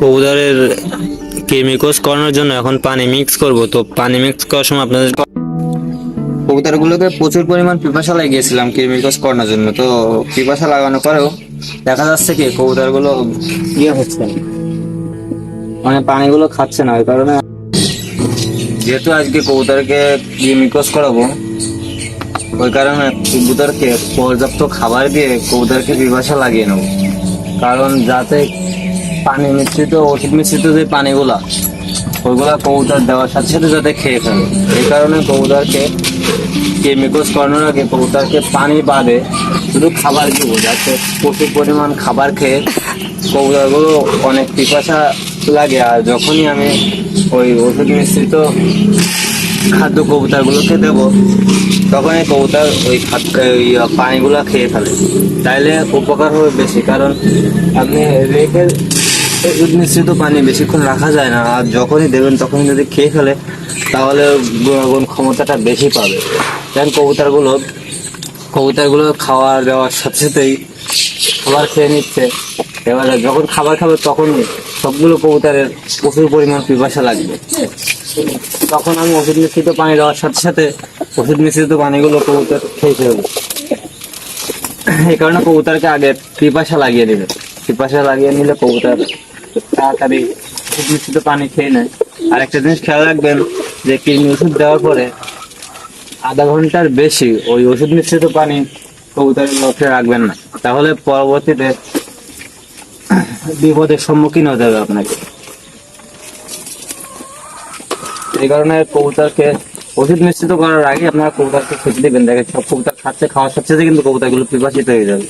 কবুতরের কেমিকোস করানোর জন্য এখন পানি মিক্স করব। তো পানি মিক্স করার সময় আপনাদের কবুতরগুলোকে প্রচুর পরিমাণ পিপাসা লাগিয়েছিলাম কেমিকোস করানোর জন্য। তো পিপাসা লাগানোর পরেও দেখা যাচ্ছে কি কবুতরগুলো ইয়ে হচ্ছে। মানে পানিগুলো খাচ্ছে না, ওই কারণে যেহেতু আজকে কবুতরকে কেমিকোস করাবো, ওই কারণে কবুতরকে পর্যাপ্ত খাবার দিয়ে কবুতরকে পিপাসা লাগিয়ে নেব। কারণ যাতে পানি মিশ্রিত ওষুধ মিশ্রিত যে পানিগুলা, ওইগুলা কবুতর দেওয়ার সাথে সাথে যাতে খেয়ে ফেলে। এই কারণে কবুতরকে কেমিকোস করানোর আগে কবুতরকে পানি বাদে শুধু খাবার দিব, যাতে প্রচুর পরিমাণ খাবার খেয়ে কবুতরগুলো অনেক পিপাসা লাগে। আর যখনই আমি ওই ওষুধ মিশ্রিত খাদ্য কবুতরগুলোকে দেব, তখনই কবুতর ওই খাদ্য ওই পানিগুলো খেয়ে ফেলে। তাইলে উপকার হবে বেশি। কারণ আপনি রেখে ওষুধ মিশ্রিত পানি বেশিক্ষণ রাখা যায় না, আর যখনই দেবেন তখনই যদি খেয়ে ফেলে, তাহলে গুণাগুণ ক্ষমতাটা বেশি পাবে। কারণ কবুতরগুলো কবুতরগুলো খাওয়া দেওয়ার সাথে সাথেই খাবার খেয়ে নিচ্ছে। এবারে যখন খাবার খাবে তখন সবগুলো কবুতরের প্রচুর পরিমাণ পিপাসা লাগবে। তখন আমি ওষুধ মিশ্রিত পানি দেওয়ার সাথে সাথে ওষুধ মিশ্রিত পানিগুলো কবুতর খেয়ে ফেলবে। এই কারণে কবুতরকে আগে পিপাসা লাগিয়ে দিবে। পিপাসা লাগিয়ে নিলে কবুতর তাড়াতাড়ি মিশ্রিত পানি খেয়ে নেয় আর একটা জিনিস খেয়াল রাখবেন, যে কৃমি ওষুধ দেওয়ার পরে আধা ঘণ্টার বেশি ওই ওষুধ মিশ্রিত পানি কবুতরের লক্ষ্যে রাখবেন না। তাহলে পরবর্তীতে বিপদের সম্মুখীন হতে হবে আপনাকে। এই কারণে কবুতরকে ওষুধ মিশ্রিত করার আগে আপনারা কবুতরকে খেতে দেবেন। দেখেন, সব কবুতর খাচ্ছে, খাওয়ার সাথে সাথে কিন্তু কবুতরগুলো পিপাসিত হয়ে যাবে।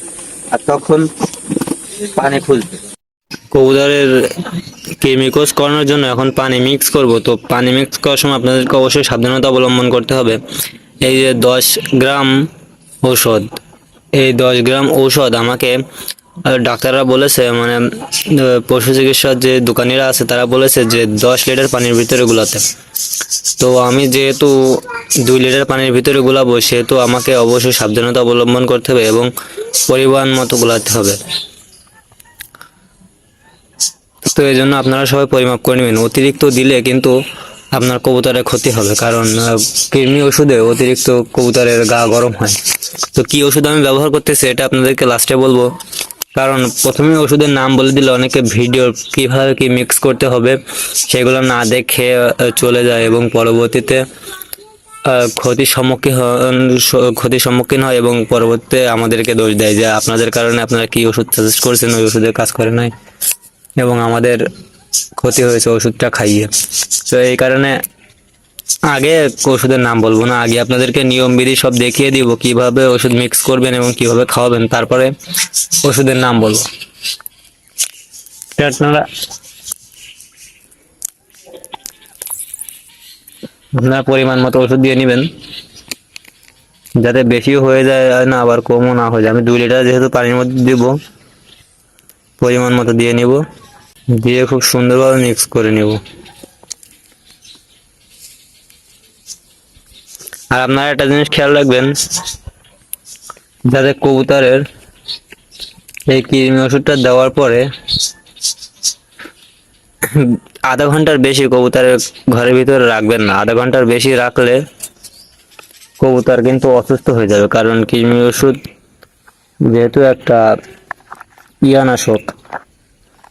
আর তখন পানি খুঁজবে। কবুতরের কেমিকোস করানোর জন্য এখন পানি মিক্স করব। তো পানি মিক্স করার সময় আপনাদেরকে অবশ্যই সাবধানতা অবলম্বন করতে হবে। এই যে দশ গ্রাম ঔষধ, এই দশ গ্রাম ঔষধ আমাকে ডাক্তাররা বলেছে মানে পশু চিকিৎসার যে দোকানিরা আছে তারা বলেছে যে দশ লিটার পানির ভিতরে গুলাতে। তো আমি যেহেতু দুই লিটার পানির ভিতরে গুলাবো, সেহেতু আমাকে অবশ্যই সাবধানতা অবলম্বন করতে হবে এবং পরিমাণ মতো গুলাতে হবে। তো এই জন্য আপনারা সবাই পরিমাপ করে নেবেন। অতিরিক্ত দিলে কিন্তু আপনার কবুতরের ক্ষতি হবে। কারণ কৃমি ওষুধে অতিরিক্ত কবুতরের গা গরম হয়। তো কি ওষুধ আমি ব্যবহার করতেছি এটা আপনাদেরকে লাস্টে বলব। কারণ, প্রথমে ওষুধের নাম বলে দিলে অনেকে ভিডিও কীভাবে কি মিক্স করতে হবে, সেগুলো না দেখে চলে যায় এবং পরবর্তীতে ক্ষতির সম্মুখীন ক্ষতির সম্মুখীন হয় এবং পরবর্তীতে আমাদেরকে দোষ দেয় যে আপনাদের কারণে আপনারা কি ওষুধ সাজেস্ট করছেন, ওই ওষুধের কাজ করে নাই। এবং আমাদের ক্ষতি হয়েছে ওষুধটা খাইয়ে। তো এই কারণে আগে ওষুধের নাম বলব না, আগে আপনাদেরকে নিয়ম বিধি সব দেখিয়ে দিব, কীভাবে ওষুধ মিক্স করবেন এবং কীভাবে খাওয়াবেন, তারপরে ওষুধের নাম বলব। আপনারা আপনারা পরিমাণ মতো ওষুধ দিয়ে নেবেন, যাতে বেশি হয়ে যায় না আবার কমও না হয়ে যায়। আমি দুই লিটার যেহেতু পানির মধ্যে দিব, পরিমাণ মতো দিয়ে নিব। দিয়ে খুব সুন্দরভাবে মিক্স করে নিব। আর আপনারা একটা জিনিস খেয়াল রাখবেন, যাতে কবুতরের এই কৃমি ওষুধটা দেওয়ার পরে আধা ঘণ্টার বেশি কবুতরের ঘরের ভিতরে রাখবেন না। আধা ঘণ্টার বেশি রাখলে কবুতর কিন্তু অসুস্থ হয়ে যাবে, কারণ কৃমি ওষুধ যেহেতু একটা ইয়ানাশক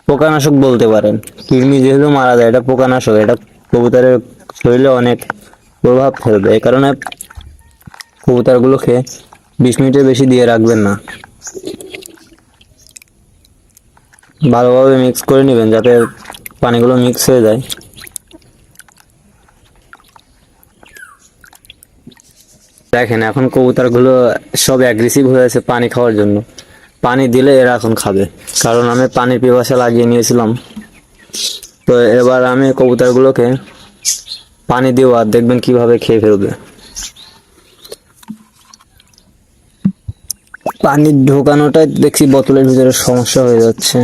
পোকানাশক বলতে পারেন। কৃমি যেহেতু মারা যায়, এটা পোকানাশক, এটা কবুতরের শরীরে অনেক প্রভাব ফেলবে। এই কারণে কবুতরগুলোকে বিশ মিনিটের বেশি দিয়ে রাখবেন না। ভালোভাবে মিক্স করে নেবেন যাতে পানিগুলো মিক্স হয়ে যায়। দেখেন, এখন কবুতরগুলো সব অ্যাগ্রেসিভ হয়ে আছে পানি খাওয়ার জন্য। পানি দিলে এরা এখন খাবে। কারণ আমি পানির পিপাসা লাগিয়ে নিয়েছিলাম। তো এবার আমি কবুতরগুলোকে পানি দিব আর দেখবেন কীভাবে খেয়ে ফেলবে। পানি ঢোকানোটাই দেখছি বোতলের ভিতরে সমস্যা হয়ে যাচ্ছে।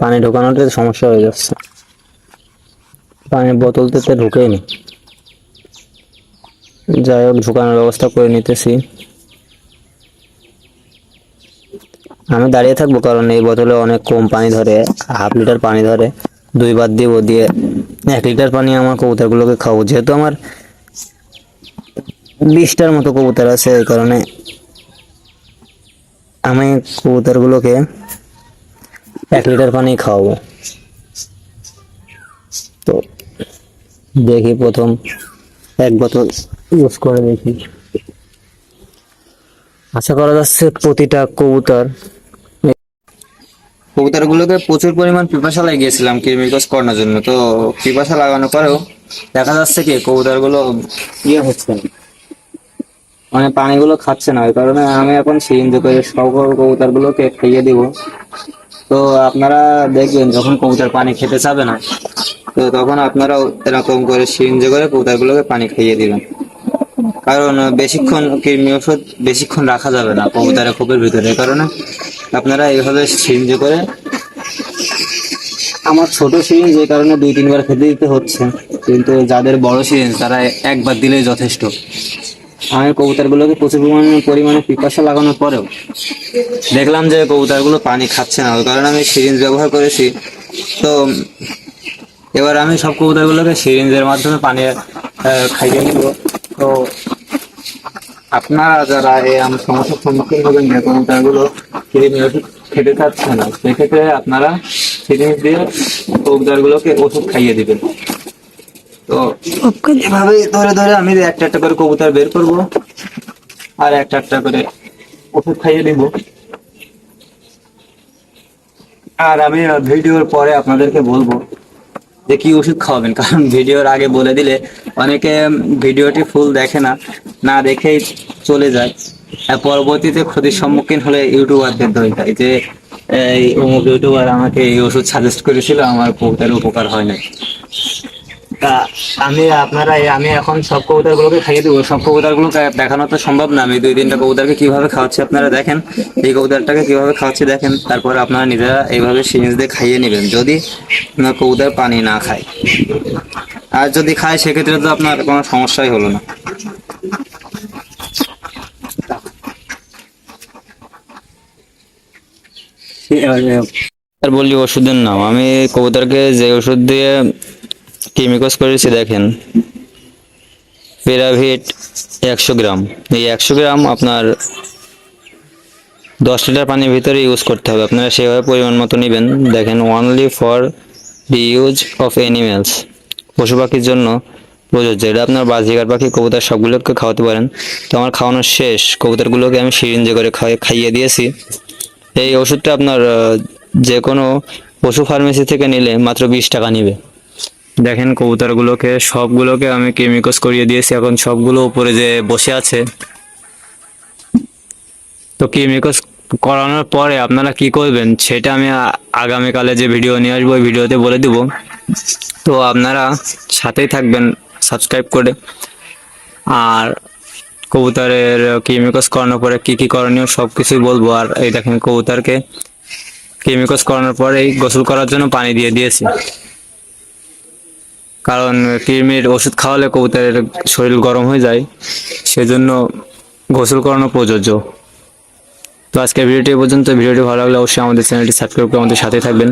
পানি ঢোকানোটাই সমস্যা হয়ে যাচ্ছে। পানির বোতলতে তো ঢুকেই নি। যাই হোক, ঢুকানোর ব্যবস্থা করে নিতেছি। আমি দাঁড়িয়ে থাকব কারণ এই বোতলে অনেক কম পানি ধরে, হাফ লিটার পানি ধরে। দুইবার দিব দিয়ে এক লিটার পানি আমার কবুতরগুলোকে খাব। যেহেতু আমার বিশটার মতো কবুতর আছে, এই কারণে আমি কবুতরগুলোকে এক লিটার পানি খাওয়াবো। তো দেখি প্রথম এক বোতল ইউজ করে দেখি। আশা করা যাচ্ছে প্রতিটা কবুতর কবুতরগুলোকে প্রচুর পরিমাণ পিপাসা লাগিয়েছিলাম কিরমিকস করানোর জন্য। তো পিপাসা লাগানোর পরেও দেখা যাচ্ছে কি কবুতরগুলো ইয়ে হচ্ছে না। মানে পানিগুলো খাচ্ছে না। ওই কারণে আমি এখন সিরিঞ্জ করে সব কবুতরগুলোকে খাইয়ে দিব। তো আপনারা দেখবেন যখন কবুতর পানি খেতে চাবে না তো তখন আপনারাও এরকম করে সিরিঞ্জ করে কবুতরগুলোকে পানি খাইয়ে দিবেন। কারণ বেশিক্ষণ কৃমি ওষুধ বেশিক্ষণ রাখা যাবে না কবুতরের খোপের ভিতরে। কারণে আপনারা এইভাবে সিরিঞ্জ করে আমার ছোট সিরিঞ্জ এই কারণে দুই, তিনবার খেতে দিতে হচ্ছে। কিন্তু যাদের বড় সিরিঞ্জ, তারা একবার দিলেই যথেষ্ট। আমি কবুতরগুলোকে প্রচুর পরিমাণে পরিমাণে পিপাসা লাগানোর পরেও দেখলাম যে কবুতরগুলো পানি খাচ্ছে না। ওই কারণে আমি সিরিঞ্জ ব্যবহার করেছি। তো এবার আমি সব কবুতরগুলোকে সিরিঞ্জের মাধ্যমে পানি খাইয়ে নিব। তো আপনারা যারা এই আম- সমস্যার সম্মুখীন হবেন যে কবুতরগুলো কৃমি ওষুধ খেতে চাচ্ছে না সেক্ষেত্রে আপনারা সিরিঞ্জ দিয়ে কবুতরগুলোকে ওষুধ খাইয়ে দিবেন। তো এভাবে ধরে ধরে আমি একটা একটা করে কবুতর বের করব আর একটা একটা করে ওষুধ খাইয়ে দিব আর আমি ভিডিওর পরে আপনাদেরকে বলব যে কি ওষুধ খাওয়াবেন? কারণ ভিডিওর আগে বলে দিলে অনেকে ভিডিওটি ফুল দেখে না না দেখেই চলে যায়। পরবর্তীতে ক্ষতির সম্মুখীন হলে ইউটিউবারদের দই যে, এই অমুক ইউটিউবার আমাকে এই ওষুধ সাজেস্ট করেছিল, আমার উপকার হয় না তা আমি আপনারা আমি এখন সব কবুতর গুলোকে খাইয়ে দেবো। সব কবুতরগুলো দেখানো তো সম্ভব না। আমি দুই তিনটা কবুতরকে কীভাবে খাওয়াচ্ছি আপনারা দেখেন। এই কবুতরটাকে কীভাবে খাওয়াচ্ছি দেখেন। তারপর আপনারা নিজেরা এইভাবে সিরিঞ্জ দিয়ে খাইয়ে নেবেন। যদি আপনার কবুতর পানি না খায়। আর যদি খায়, সেক্ষেত্রে তো আপনার কোনো সমস্যাই হলো না। আর বললি ওষুধের নাম। আমি কবুতরকে যে ওষুধ দিয়ে কেমিকস করেছি দেখেন? পেরাভিট একশো গ্রাম। এই একশো গ্রাম আপনার দশ লিটার পানির ভিতরে ইউজ করতে হবে। আপনারা সেভাবে পরিমাণ মতো নেবেন। দেখেন only for the use of animals পশু পাখির জন্য প্রযোজ্য। এটা আপনার বাজিকার পাখি, কবুতর, সবগুলোকে খাওয়াতে পারেন। তো আমার খাওয়ানো শেষ। কবুতরগুলোকে আমি সিরিঞ্জে করে খাই- খাইয়ে দিয়েছি। এই ওষুধটা আপনার যে কোনো পশু ফার্মেসি থেকে নিলে মাত্র বিশ টাকা নিবে। দেখেন কবুতরগুলোকে, সবগুলোকে আমি কেমিকস করিয়ে দিয়েছি। এখন সবগুলো উপরে যে বসে আছে। তো কেমিকস করানোর পরে আপনারা কি করবেন, সেটা আমি আগামীকালে যে ভিডিও নিয়ে আসব, ওই ভিডিওতে বলে দিব। তো আপনারা সাথেই থাকবেন, সাবস্ক্রাইব করে। আর কবুতরের কেমিকস করানোর পরে কি কি করণীয় সব কিছুই বলব। আর এই দেখেন কবুতরকে কেমিকস করানোর পরেই গোসল করার জন্য পানি দিয়ে দিয়েছি। কারণ কৃমির ওষুধ খাওয়ালে কবুতরের শরীর গরম হয়ে যায়। সেজন্য গোসল করানো প্রযোজ্য। তো আজকে ভিডিওটি পর্যন্ত। ভিডিওটি ভালো লাগলে অবশ্যই আমাদের চ্যানেলটি সাবস্ক্রাইব করে আমাদের সাথে থাকবেন।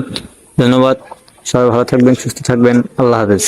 ধন্যবাদ। সবাই ভালো থাকবেন, সুস্থ থাকবেন। আল্লাহ হাফেজ।